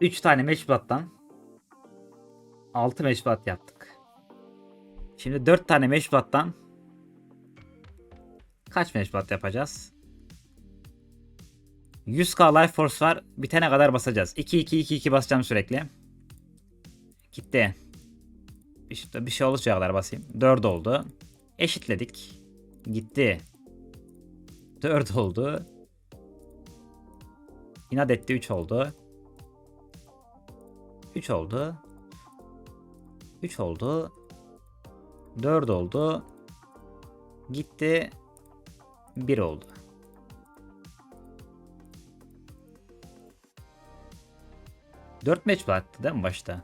3 tane meşrubattan 6 meşrubat yaptık. Şimdi 4 tane meşrubattan kaç meşrubat yapacağız? 100k life force var. Bitene kadar basacağız. 2 2 2 2 basacağım sürekli. Gitti. İşte bir şey olursa kadar basayım. 4 oldu. Eşitledik. Gitti. 4 oldu. İnat etti 3 oldu. 3 oldu. 3 oldu. 4 oldu. Gitti. 1 oldu. Dört meç attı değil mi başta?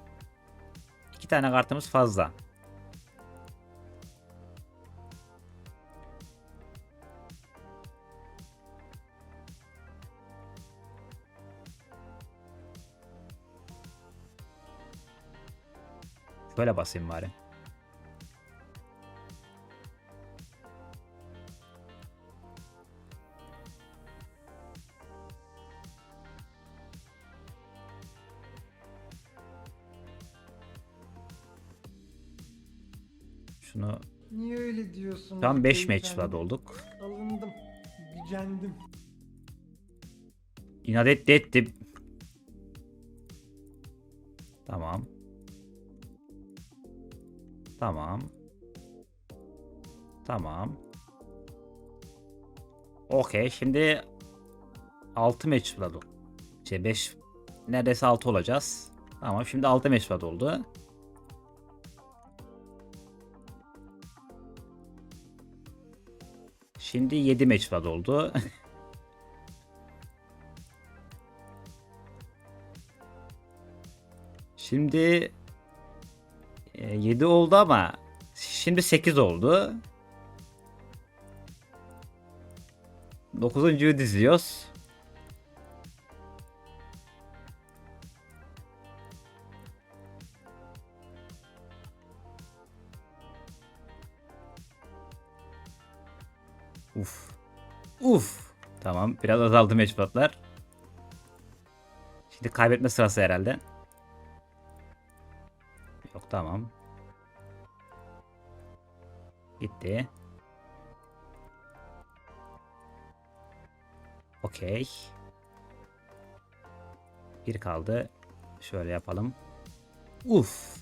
İki tane kartımız fazla. Şöyle basayım bari. Şunu Niye öyle diyorsun? tam 5 match var olduk. Alındım. Gücendim. İnat etti etti. Tamam. Tamam. Tamam. Okey şimdi 6 match var. Şey 5 neredeyse 6 olacağız. Tamam şimdi 6 match var oldu. Şimdi 7 match var oldu. Şimdi 7 oldu ama şimdi 8 oldu. 9.yu diziyoruz. Uf. Uf. Tamam. Biraz azaldı meçbatlar. Şimdi kaybetme sırası herhalde. Tamam. Gitti. Okey. Bir kaldı. Şöyle yapalım. Uf.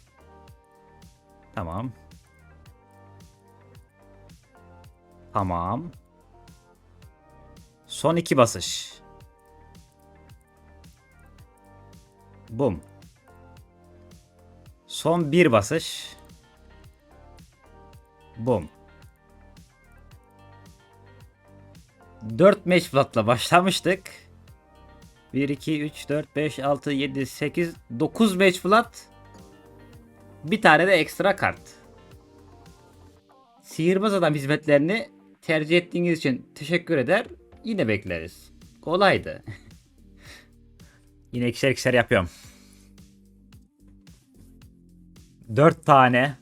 Tamam. Tamam. Son iki basış. Bum. Son bir basış. Bum. 4 match flatla başlamıştık. 1, 2, 3, 4, 5, 6, 7, 8, 9 match flat. Bir tane de ekstra kart. Sihirbaz adam hizmetlerini tercih ettiğiniz için teşekkür eder. Yine bekleriz. Kolaydı. Yine ikişer ikişer yapıyorum. 4 tane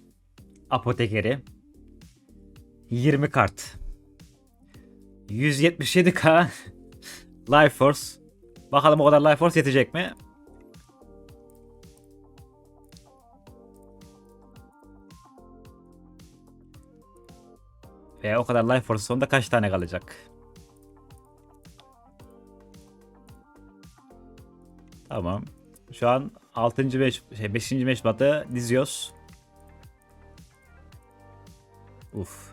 apotekeri 20 kart 177k Life Force Bakalım o kadar Life Force yetecek mi? Ve o kadar Life Force sonunda kaç tane kalacak? Tamam. Şu an 6. 5 şey 5. meşbatı diziyoruz. Uf.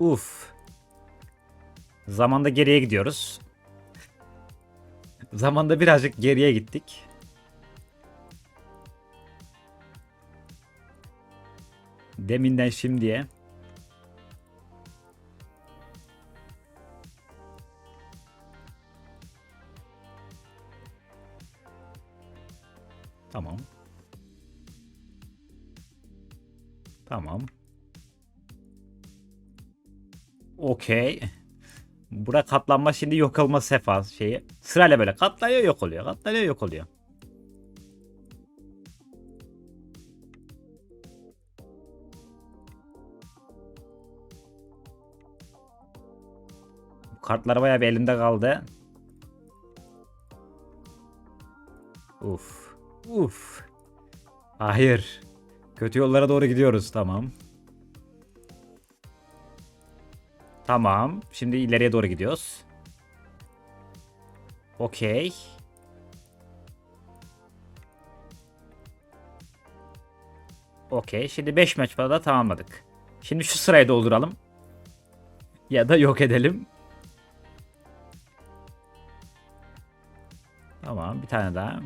Uf. Zamanda geriye gidiyoruz. Zamanda birazcık geriye gittik. Deminden şimdiye. Tamam. Okey. Bura katlanma şimdi yok olma sefa şeyi. Sırayla böyle katlanıyor yok oluyor. Katlanıyor yok oluyor. Kartlar bayağı bir elimde kaldı. Uf. Uf. Hayır. Kötü yollara doğru gidiyoruz. Tamam. Tamam. Şimdi ileriye doğru gidiyoruz. Okey. Okey. Şimdi 5 maç da tamamladık. Şimdi şu sırayı dolduralım. Ya da yok edelim. Tamam. Bir tane daha.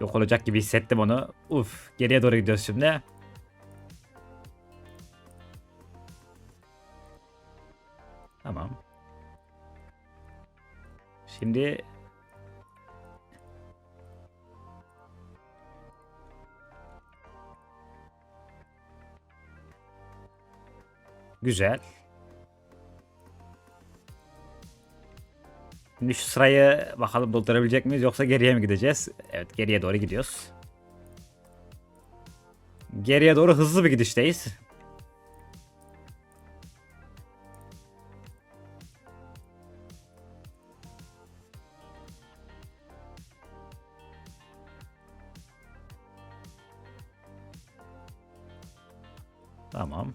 Yok olacak gibi hissettim onu. Uf. Geriye doğru gidiyoruz şimdi. Tamam. Şimdi Güzel. Şimdi sırayı bakalım doldurabilecek miyiz yoksa geriye mi gideceğiz? Evet geriye doğru gidiyoruz. Geriye doğru hızlı bir gidişteyiz. Tamam.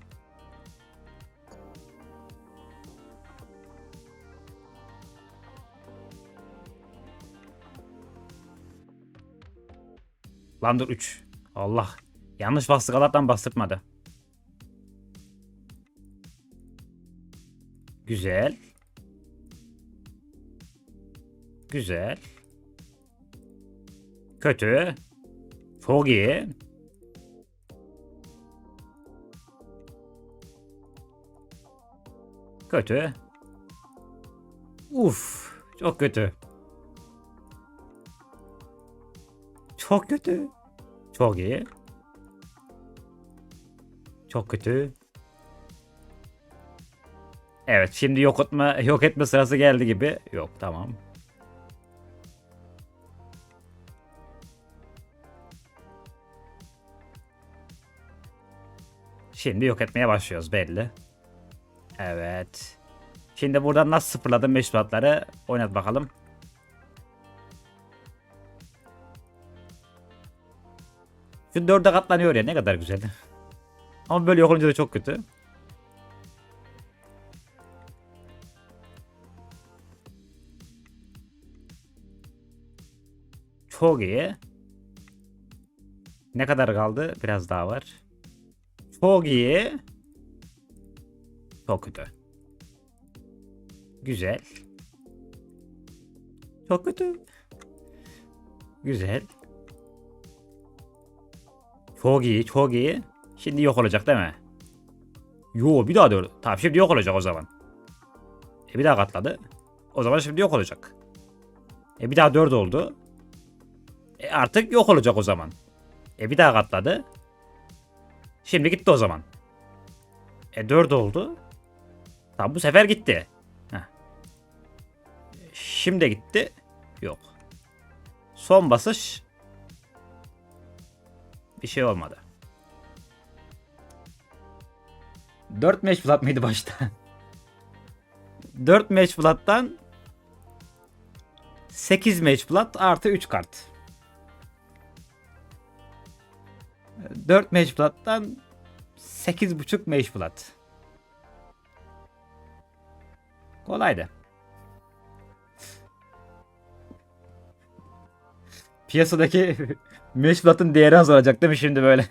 Lan dur 3. Allah. Yanlış bastık Allah'tan bastırmadı. Güzel. Güzel. Kötü. Çok iyi. Kötü. Uf, çok kötü. Çok kötü. Çok iyi. Çok kötü. Evet, şimdi yok etme yok etme sırası geldi gibi. Yok, tamam. Şimdi yok etmeye başlıyoruz belli. Evet. Şimdi buradan nasıl sıfırladım meşruatları oynat bakalım. Şu dörde katlanıyor ya ne kadar güzel. Ama böyle yok olunca da çok kötü. Çok iyi. Ne kadar kaldı? Biraz daha var. Çok iyi. Çok kötü. Güzel. Çok kötü. Güzel. Çok iyi, çok iyi. Şimdi yok olacak değil mi? Yo bir daha dört. Tamam şimdi yok olacak o zaman. E bir daha katladı. O zaman şimdi yok olacak. E bir daha 4 oldu. E artık yok olacak o zaman. E bir daha katladı. Şimdi gitti o zaman. E 4 oldu. Tamam bu sefer gitti. Heh. Şimdi gitti. Yok. Son basış. Bir şey olmadı. 4 match flat mıydı başta? 4 match flat'tan 8 match flat artı 3 kart. 4 match flat'tan 8.5 match flat. Kolaydı. Piyasadaki flat'ın değeri azalacak değil mi şimdi böyle?